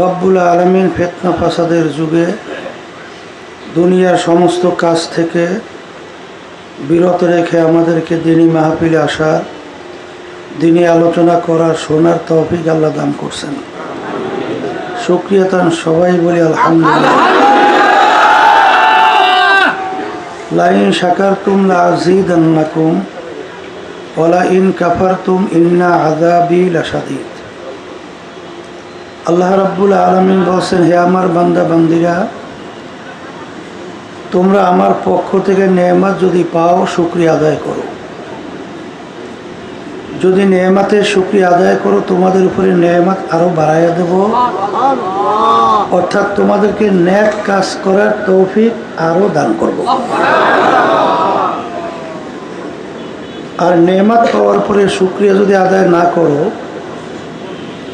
রব্বুল আলমিন ফেতনা ফাসাদের যুগে দুনিয়ার সমস্ত কাজ থেকে বিরত রেখে আমাদেরকে দিনী মাহফিলে আসার, দিনী আলোচনা করার শোনার তহফিক আল্লাহ দান করছেন। সুক্রিয়া তান সবাই বলি আলহামদুলিল্লাহ। লাইন শাকারতুম লা আজিদান্নাকুম ওলা ইন কাফারতুম ইন্না আযাবি লাশাদীদ। আল্লাহ রাব্বুল আলামিন বলছেন, হে আমার বান্দা, বান্দিরা, তোমরা আমার পক্ষ থেকে নেয়ামত যদি পাও, শুক্রিয়া আদায় করো। যদি নেয়ামাতের শুক্রিয়া আদায় করো, তোমাদের উপরে নেয়ামত আরও বাড়াইয়া দেব। অর্থাৎ তোমাদেরকে ন্যাক কাজ করার তৌফিক আরও দান করব। আর নেয়ামত পাওয়ার পরে শুক্রিয়া যদি আদায় না করো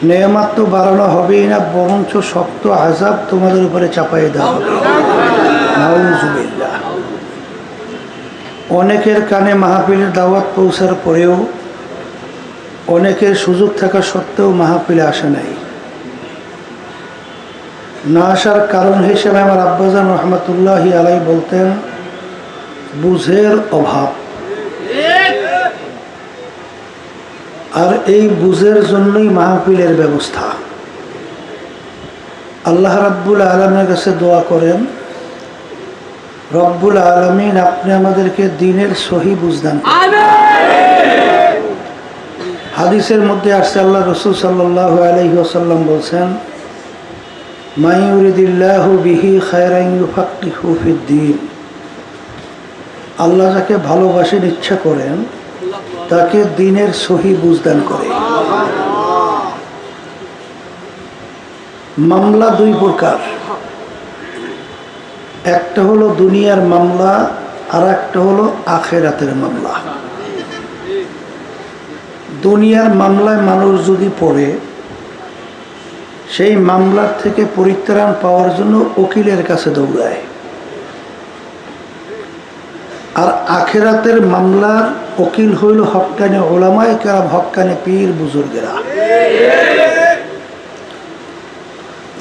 নেয়ামাত তো বাড়ানো হবেই না, বরঞ্চ শক্ত আজাব তোমাদের উপরে চাপাই দেওয়া অনেকের কানে মাহফিলের দাওয়াত পৌঁছার পরেও অনেকের সুযোগ থাকা সত্ত্বেও মাহফিলে আসে নাই। না আসার কারণ হিসেবে আমার আব্বাজান রহমতুল্লাহ আলাই বলতেন, বুঝের অভাব। আর এই বুঝের জন্যই মাহফিলের ব্যবস্থা। আল্লাহ রাব্বুল আলমের কাছে দোয়া করেন রব্বুল আলমিন আপনি আমাদেরকে দিনের সহি বুঝদান হাদিসের মধ্যে আসছে আল্লাহ রসুল সাল্লাহ আলহি আসাল্লাম বলছেন মাইউরিদিল্লাহ বিহি খায়রাইফিদ্দিন আল্লাহ যাকে ভালোবাসেন ইচ্ছা করেন তাকে দিনের সহি বুঝদান করে। মামলা দুই প্রকার। একটা হলো দুনিয়ার মামলা আর একটা হলো আখেরাতের মামলা। দুনিয়ার মামলায় মানুষ যদি পড়ে, সেই মামলার থেকে পরিত্রাণ পাওয়ার জন্য উকিলের কাছে দৌড়ায়। আর আখেরাতের মামলার উকিল হইল হক্কানে ওলামায় কারাম হক্কানে পীর বুজুর্গেরা।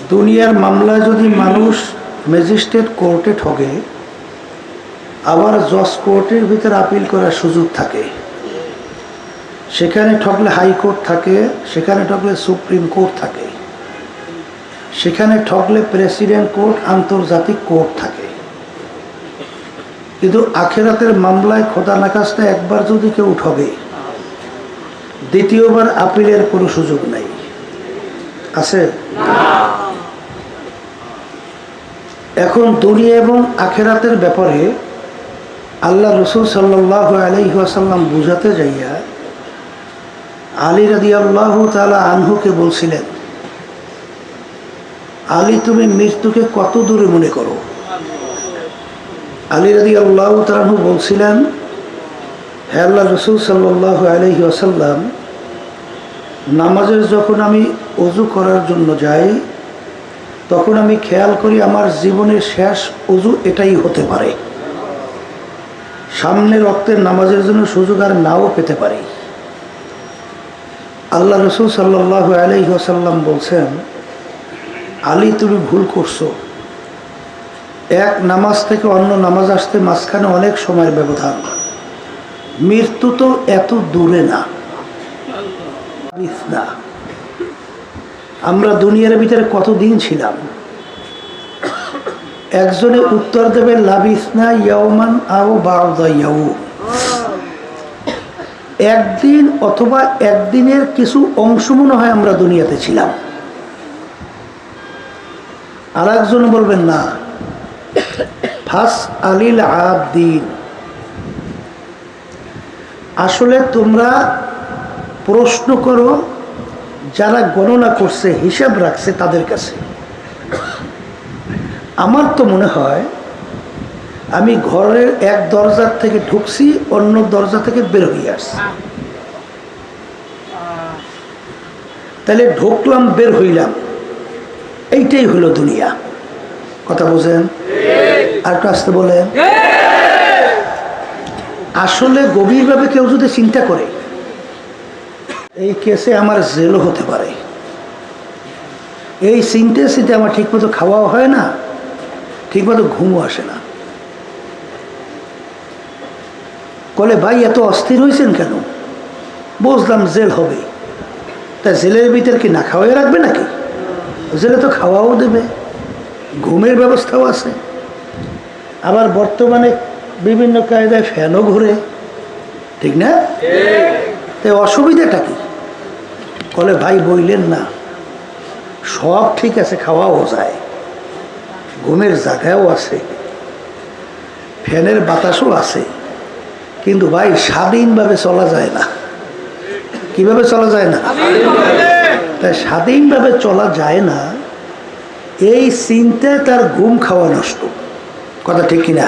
দুনিয়ার মামলায় যদি মানুষ ম্যাজিস্ট্রেট কোর্টে ঠগে, আবার জজ কোর্টের ভিতরে আপিল করার সুযোগ থাকে। সেখানে ঠকলে হাইকোর্ট থাকে, সেখানে ঠকলে সুপ্রিম কোর্ট থাকে। সেখানে ঠকলে প্রেসিডেন্ট কোর্ট, আন্তর্জাতিক কোর্ট থাকে। কিন্তু আখেরাতের মামলায় খোদা নাকাশটা একবার যদি কেউ ঠগে, দ্বিতীয়বার আপিলের কোনো সুযোগ নাই। আছে? এখন দুনিয়া এবং আখেরাতের ব্যাপারে আল্লাহ রসুল সাল্লাহ আলহিহাসাল্লাম বুঝাতে যাইয়া আলী রাদি আল্লাহ তালা আনহুকে বলছিলেন, আলী, তুমি মৃত্যুকে কত দূরে মনে করো? আলী রাদি আল্লাহ তালাহু বলছিলেন, হে আল্লাহ রসুল সাল্লাহ আলহি আসাল্লাম নামাজের যখন আমি অজু করার জন্য যাই, তখন আমি খেয়াল করি আমার জীবনের শেষ অজু এটাই হতে পারে। সামনে রক্তের নামাজের জন্য সুযোগ আর নাও পেতে পারি। আল্লাহ রসুল সাল্লাহ আলহিহাসাল্লাম বলছেন, আলী তুমি ভুল করছ। এক নামাজ থেকে অন্য নামাজ আসতে মাঝখানে অনেক সময়ের ব্যবধান। মৃত্যু তো এত দূরে না। না। আমরা দুনিয়ার ভিতরে কতদিন ছিলাম? একজনে উত্তর দেবে, লাবিসনা ইয়াওমান আও ইয়াউ একদিন অথবা একদিনের কিছু অংশ মনে হয় আমরা দুনিয়াতে ছিলাম। আর একজন বলবেন, না। ফাস আলিল আসলে তোমরা প্রশ্ন করো, যারা গণনা করছে, হিসাব রাখছে তাদের কাছে। আমার তো মনে হয়, আমি ঘরের এক দরজার থেকে ঢুকছি, অন্য দরজা থেকে বের হয়ে আসছি। তাহলে ঢুকলাম, বের হইলাম। এইটাই হলো দুনিয়া। কথা বোঝেন? আর একটু আসতে বলেন। আসলে গভীরভাবে কেউ যদি চিন্তা করে, এই কেসে আমার জেলও হতে পারে। এই চিনতে চিনতে আমার ঠিকমতো খাওয়াও হয় না, ঠিকমতো ঘুমও আসে না। বলে ভাই, এত অস্থির হয়েছেন কেন? বুঝলাম জেল হবে। তা জেলের ভিতর কি না খাওয়াই রাখবে নাকি? জেলে তো খাওয়াও দেবে, ঘুমের ব্যবস্থাও আছে। আবার বর্তমানে বিভিন্ন কায়দায় ফ্যানও ঘুরে ঠিক না? তাই অসুবিধাটা কি? বলে ভাই বইলেন না সব ঠিক আছে খাওয়াও যায় ঘুমের জায়গাও আছে ফ্যানের বাতাসও আছে কিন্তু ভাই স্বাধীনভাবে চলা যায় না। কীভাবে চলা যায় না? তাই স্বাধীনভাবে চলা যায় না এই চিন্তায় তার ঘুম খাওয়া নষ্ট। কথা ঠিক কিনা?